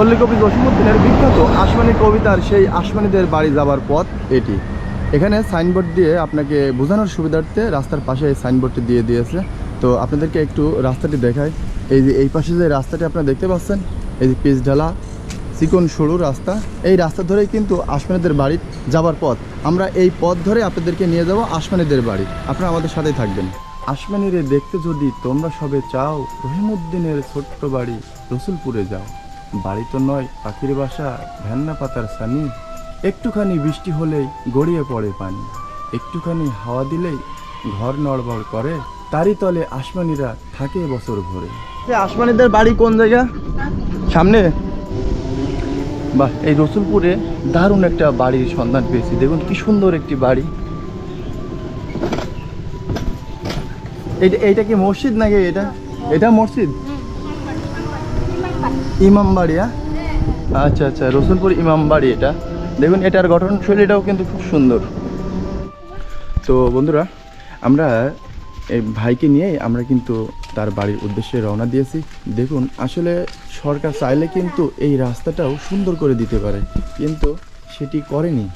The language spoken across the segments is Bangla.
পল্লী কবি জসীমুদ্দিনের বিখ্যাত আসমানি কবিতার সেই আসমানিদের বাড়ি যাবার পথ এটি। এখানে সাইনবোর্ড দিয়ে আপনাকে বোঝানোর সুবিধার্থে রাস্তার পাশে এই সাইনবোর্ডটি দিয়ে দিয়েছে। তো আপনাদেরকে একটু রাস্তাটি দেখায় এই যে এই পাশে যে রাস্তাটি আপনারা দেখতে পাচ্ছেন, এই যে পিচ ঢালা চিকন সরু রাস্তা, এই রাস্তা ধরেই কিন্তু আসমানিদের বাড়ি যাবার পথ। আমরা এই পথ ধরে আপনাদেরকে নিয়ে যাব আসমানিদের বাড়ি। আপনারা আমাদের সাথেই থাকবেন। আসমানিরে দেখতে যদি তোমরা সবে চাও, রহিমউদ্দিনের ছোট্ট বাড়ি রসুলপুরে যাও। বাড়ি তো নয় পাখির বাসা ভ্যান্না পাতার সানি একটুখানি বৃষ্টি হলেই গড়িয়ে পড়ে পানি। একটুখানি হাওয়া দিলেই ঘর নড়বড় করে। তারই তলে আসমানিরা থাকে বছর ভরে। আসমানিদের বাড়ি কোন জায়গা? সামনে? বাহ এই রসুলপুরে দারুণ একটা বাড়ির সন্ধান পেয়েছি। দেখুন কি সুন্দর একটি বাড়ি। এইটা এইটা কি মসজিদ নাকি এটা? এটা মসজিদ? ইমাম বাড়ি হ্যাঁ আচ্ছা আচ্ছা রসুলপুর ইমাম বাড়ি এটা। দেখুন, এটার গঠনশৈলীটাও কিন্তু খুব সুন্দর। তো বন্ধুরা, আমরা এই ভাইকে নিয়ে আমরা কিন্তু তার বাড়ির উদ্দেশ্যে রওনা দিয়েছি। দেখুন, আসলে সরকার চাইলে কিন্তু এই রাস্তাটাও সুন্দর করে দিতে পারে, কিন্তু সেটি করেনি।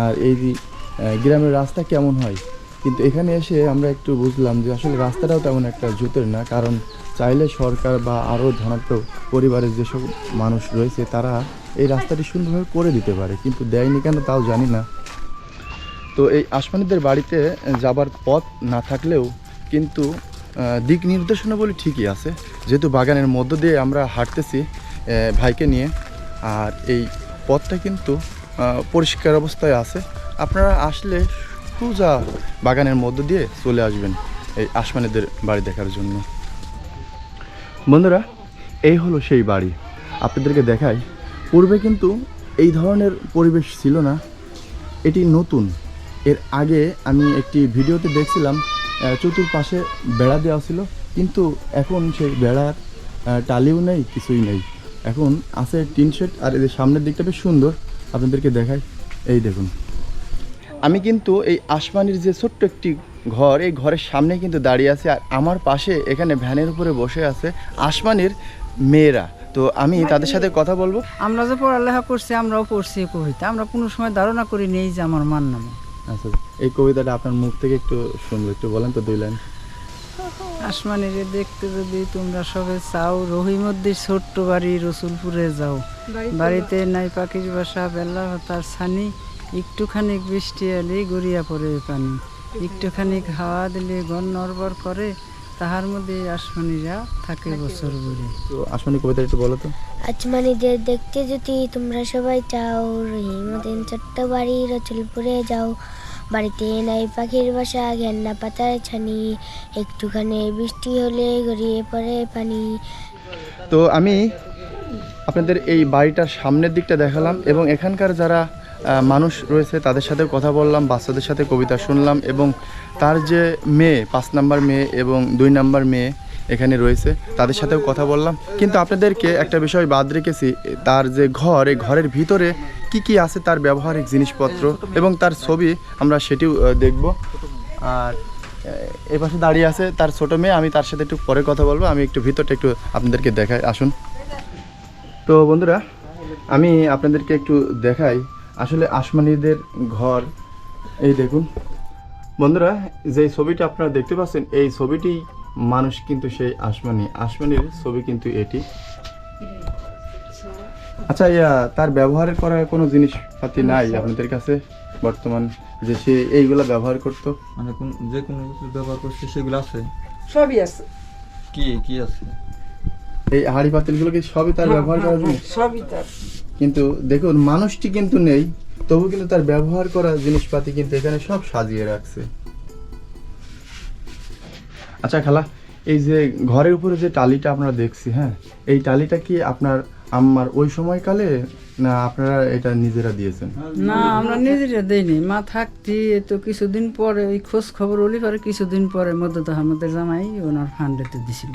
আর এই গ্রামের রাস্তা কেমন হয়? কিন্তু এখানে এসে আমরা একটু বুঝলাম যে আসলে রাস্তাটাও তেমন একটা জুতের না, কারণ চাইলে সরকার বা আরও ধনাত্ম পরিবারের যেসব মানুষ রয়েছে, তারা এই রাস্তাটি সুন্দরভাবে করে দিতে পারে, কিন্তু দেয়নি কেন তাও জানি না। তো এই আসমানিদের বাড়িতে যাবার পথ না থাকলেও কিন্তু দিক নির্দেশনা বলে ঠিকই আছে। যেহেতু বাগানের মধ্য দিয়ে আমরা হাঁটতেছি ভাইকে নিয়ে, আর এই পথটা কিন্তু পরিষ্কার অবস্থায় আছে। আপনারা আসলে সোজা বাগানের মধ্য দিয়ে চলে আসবেন এই আসমানিদের বাড়ি দেখার জন্য। বন্ধুরা, এই হলো সেই বাড়ি। আপনাদেরকে দেখাই, পূর্বে কিন্তু এই ধরনের পরিবেশ ছিল না। এটি নতুন। এর আগে আমি একটি ভিডিওতে দেখছিলাম চতুর্পাশে বেড়া দেওয়া ছিল, কিন্তু এখন সেই বেড়ার টালিও নেই, কিছুই নেই। এখন আছে টিন শেড আর এদের সামনের দিকটা বেশ সুন্দর। আপনাদেরকে দেখাই, এই দেখুন। আমি কিন্তু এই আসমানির যে ছোট্ট একটি ঘর এই ঘরের সামনে কিন্তু দাঁড়িয়ে আছে আর আমার পাশে এখানে ভ্যানের উপরে বসে আছে আসমানের মেয়েরা। তো আমি তাদের সাথে কথা বলব। আমরা যে পড়ালেখা করছি আমরাও পড়ছি এই কবিতা। আমরা কোনো সময় ধারণা করি নেই যে আমার মান নামে। আচ্ছা এই কবিতাটা আপনার মুখ থেকে একটু শুনব একটু বলেন তো দুই লাইন। আসমানিরে দেখতে যদি তোমরা সবে চাও রহিমদ্দির ছোট্ট বাড়ি রসুলপুরে যাও। বাড়িতে নাই পাখির বাসা বেলা তার ছানি। একটুখানি বৃষ্টি এলেই গড়িয়া পড়ে পানি। একটুখানি হাওয়া দিলে গন নড়বড় করে তাহার মধ্যে আসমানিরা থাকে বছর ভরে। তো আসমানি কবিতা একটু বলো তো? আজমানিদের দেখতে যদি তোমরা সবাই চাও রহিমদিন ছোট্ট বাড়ি রচুলপুরে যাও। বাড়িতে নাই পাখির বাসা ঘেন্না পাতার ছানি। একটুখানি বৃষ্টি হলে গড়িয়ে পড়ে পানি। তো আমি আপনাদের এই বাড়িটার সামনের দিকটা দেখালাম এবং এখানকার যারা মানুষ রয়েছে, তাদের সাথে কথা বললাম, বাচ্চাদের সাথে কবিতা শুনলাম এবং তার যে মেয়ে, পাঁচ নাম্বার মেয়ে এবং দুই নাম্বার মেয়ে এখানে রয়েছে, তাদের সাথেও কথা বললাম। কিন্তু আপনাদেরকে একটা বিষয় বাদ রেখেছি, তার যে ঘর, এই ঘরের ভিতরে কি কি আছে তার ব্যবহারিক জিনিসপত্র এবং তার ছবি আমরা সেটিও দেখব। আর এই পাশে দাঁড়িয়ে আছে তার ছোট মেয়ে, আমি তার সাথে একটু পরে কথা বলব, আমি একটু ভিতরটা একটু আপনাদেরকে দেখাই, আসুন। তো বন্ধুরা, আমি আপনাদেরকে একটু দেখাই আসলে আসমানিদের ঘর এই দেখুন। বন্ধুরা যে ছবিটা আপনারা দেখতে পাচ্ছেন এই ছবিটি মানুষ কিন্তু সেই আসমানি। আসমানির ছবি কিন্তু এটি। আচ্ছা ইয়া তার ব্যবহার করার কোনো জিনিসপাতি নাই আপনাদের কাছে বর্তমান যে সে এইগুলা ব্যবহার করতো? মানে কোন যে কোনো কিছু ব্যবহার করছে সেগুলো আছে? সবই আছে। কি কি আছে? এই হাড়ি পাতিলগুলো কি সবই তার ব্যবহার করার জিনিস? সবই তার। কিন্তু দেখুন মানুষটি কিন্তু নেই তবু কিন্তু তার ব্যবহার করা জিনিসপাতি কিন্তু এখানে সব সাজিয়ে রাখছে। আচ্ছা খালা এই যে ঘরের উপরে যে টালিটা আপনারা দেখছি হ্যাঁ এই টালিটা কি আপনার আম্মার ওই সময়কালে না আপনারা এটা নিজেরা দিয়েছেন? না আমরা নিজেরা দেইনি। মা থাকতি তো কিছুদিন পরে ওই খোঁজ খবর হলি পরে কিছুদিন পরে মধ্যে আহমদের জামাই ওনার ফান্ডেতে দিছিল।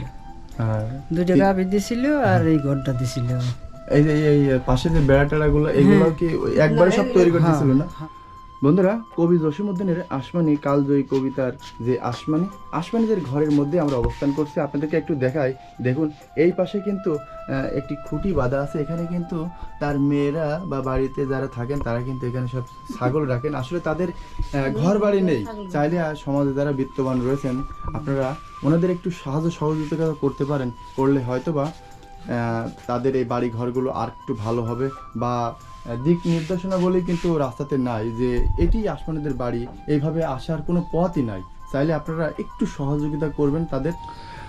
আর দুইটা গাভি দিছিল আর এই ঘরটা দিছিল। এই যে এই পাশে যে বেড়া টেড়াগুলো এগুলো কি একবারে সব তৈরি করে দিয়েছিল না? বন্ধুরা কবি জসীমউদ্দিনের আসমানি কালজয়ী কবিতার যে আসমানি আসমানিদের ঘরের মধ্যে আমরা অবস্থান করছি আপনাদেরকে একটু দেখাই। দেখুন এই পাশে কিন্তু একটি খুঁটি বাঁধা আছে। এখানে কিন্তু তার মেয়েরা বা বাড়িতে যারা থাকেন তারা কিন্তু এখানে সব ছাগল রাখেন। আসলে তাদের ঘর বাড়ি নেই। চাইলে সমাজে যারা বিত্তবান রয়েছেন আপনারা ওনাদের একটু সাহায্য সহযোগিতা করতে পারেন। করলে হয়তো বা তাদের এই বাড়ি ঘরগুলো আর একটু ভালো হবে বা দিক নির্দেশনা বলে কিন্তু রাস্তাতে নাই যে এটি আসমানিদের বাড়ি এইভাবে আসার কোনো পথই নাই। চাইলে আপনারা একটু সহযোগিতা করবেন তাদের।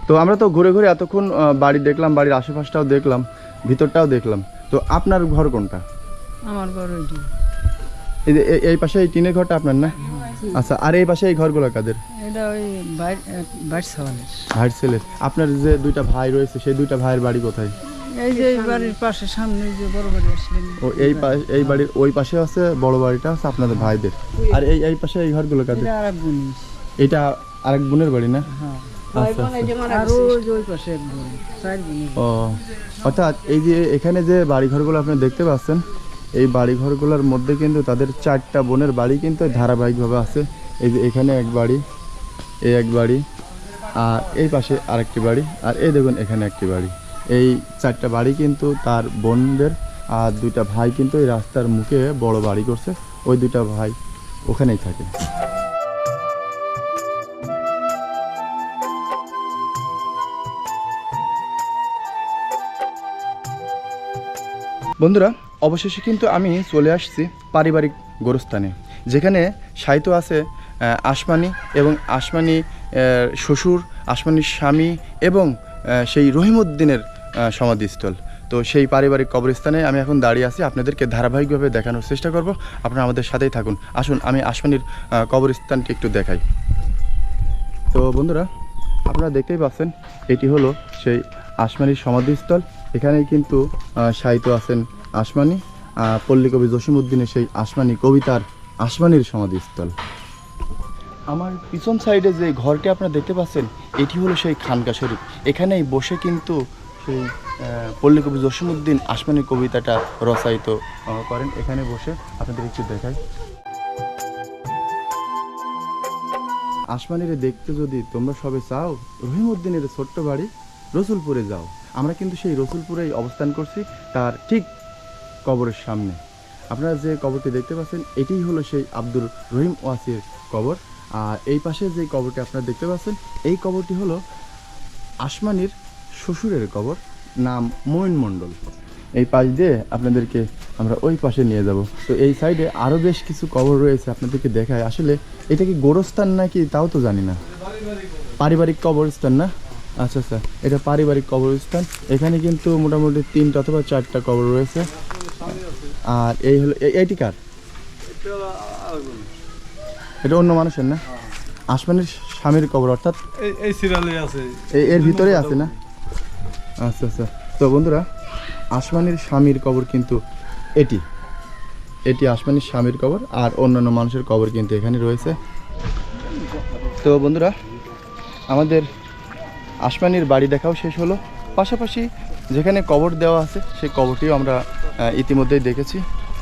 তো আমরা তো ঘুরে ঘুরে এতক্ষণ বাড়ি দেখলাম বাড়ির আশেপাশটাও দেখলাম ভিতরটাও দেখলাম। তো আপনার ঘর কোনটা? আমার ঘর এই পাশে এই টিনের ঘরটা আপনার না? আচ্ছা আর এই পাশে এই ঘরগুলো কাদের? এটা ওই ভাইয়ের আপনার যে দুইটা ভাই রয়েছে সেই দুইটা ভাইয়ের বাড়ি কোথায়? এই যে এই বাড়ির পাশে সামনে এই যে বড় বাড়ি আসলেন ও এই পা- এই বাড়ির ওই পাশে আছে বড় বাড়িটা আছে আপনাদের ভাইদের? আর এই এই পাশে এই ঘরগুলো কাদের? এটা আর এক এটা আরেক বোনের বাড়ি না? হ্যাঁ। আচ্ছা আচ্ছা। পাশে বোন ও অর্থাৎ এই যে এখানে যে বাড়িঘরগুলো আপনি দেখতে পাচ্ছেন এই বাড়িঘরগুলোর মধ্যে কিন্তু তাদের চারটা বোনের বাড়ি কিন্তু ধারাবাহিকভাবে আছে। এই যে এখানে এক বাড়ি এই এক বাড়ি, আর এই পাশে আরেকটি বাড়ি, আর এই দেখুন এখানে একটি বাড়ি। এই চারটা বাড়ি কিন্তু তার বোনদের, আর দুইটা ভাই কিন্তু এই রাস্তার মুখে বড় বাড়ি করছে, ওই দুইটা ভাই ওখানেই থাকে। বন্ধুরা, অবশেষে কিন্তু আমি চলে আসছি পারিবারিক গোরস্থানে, যেখানে সাহিত্য আছে আসমানি এবং আসমানি শ্বশুর আসমানির স্বামী এবং সেই রহিমউদ্দিনের সমাধিস্থল। তো সেই পারিবারিক কবরস্থানে আমি এখন দাঁড়িয়ে আছি। আপনাদেরকে ধারাবাহিকভাবে দেখানোর চেষ্টা করব। আপনারা আমাদের সাথেই থাকুন। আসুন আমি আসমানির কবরস্থানটি একটু দেখাই। তো বন্ধুরা আপনারা দেখতেই পাচ্ছেন এটি হলো সেই আসমানির সমাধিস্থল। এখানেই কিন্তু সাহিত্য আছেন আসমানি। আহ, পল্লীকবি জসিমউদ্দিনের সেই আসমানি কবিতার আসমানির সমাধিস্থল। আমার পিছন সাইডে যে ঘরটি আপনারা দেখতে পাচ্ছেন এটি হলো সেই খানকা শরীফ এখানেই বসে কিন্তু সেই আহ, পল্লীকবি জসিমউদ্দিন আসমানি কবিতাটা রচায়িত করেন। এখানে বসে আপনাদের একটু দেখাই। আসমানিরে দেখতে যদি তোমরা সবে চাও রহিমউদ্দিনের ছোট্ট বাড়ি রসুলপুরে যাও। আমরা কিন্তু সেই রসুলপুরেই অবস্থান করছি তার ঠিক কবরের সামনে। আপনারা যে কবরটি দেখতে পাচ্ছেন এটিই হলো সেই আব্দুর রহিম ওয়াসির কবর। আর এই পাশে যে কবরটি আপনারা দেখতে পাচ্ছেন, এই কবরটি হলো আসমানির শ্বশুরের কবর, নাম মঈন মণ্ডল। এই পাশ দিয়ে আপনাদেরকে আমরা ওই পাশে নিয়ে যাব। তো এই সাইডে আরও বেশ কিছু কবর রয়েছে আপনাদেরকে দেখায়। আসলে এটা কি গোরস্থান নাকি তাও তো জানি না। পারিবারিক কবরস্থান না? আচ্ছা আচ্ছা এটা পারিবারিক কবরস্থান। এখানে কিন্তু মোটামুটি তিনটা অথবা চারটা কবর রয়েছে। আর এই হলো এইটি কার? এটা অন্য মানুষের না? আসমানের স্বামীর কবর অর্থাৎ এই এই সিরিয়ালে আছে। এর ভিতরে আছে না? আচ্ছা আচ্ছা। তো বন্ধুরা আসমানির স্বামীর কবর কিন্তু এটি। এটি আসমানির স্বামীর কবর আর অন্যান্য মানুষের কবর কিন্তু এখানে রয়েছে। তো বন্ধুরা আমাদের আসমানির বাড়ি দেখাও শেষ হলো। পাশাপাশি যেখানে কবর দেওয়া আছে সেই কবরটিও আমরা ইতিমধ্যেই দেখেছি।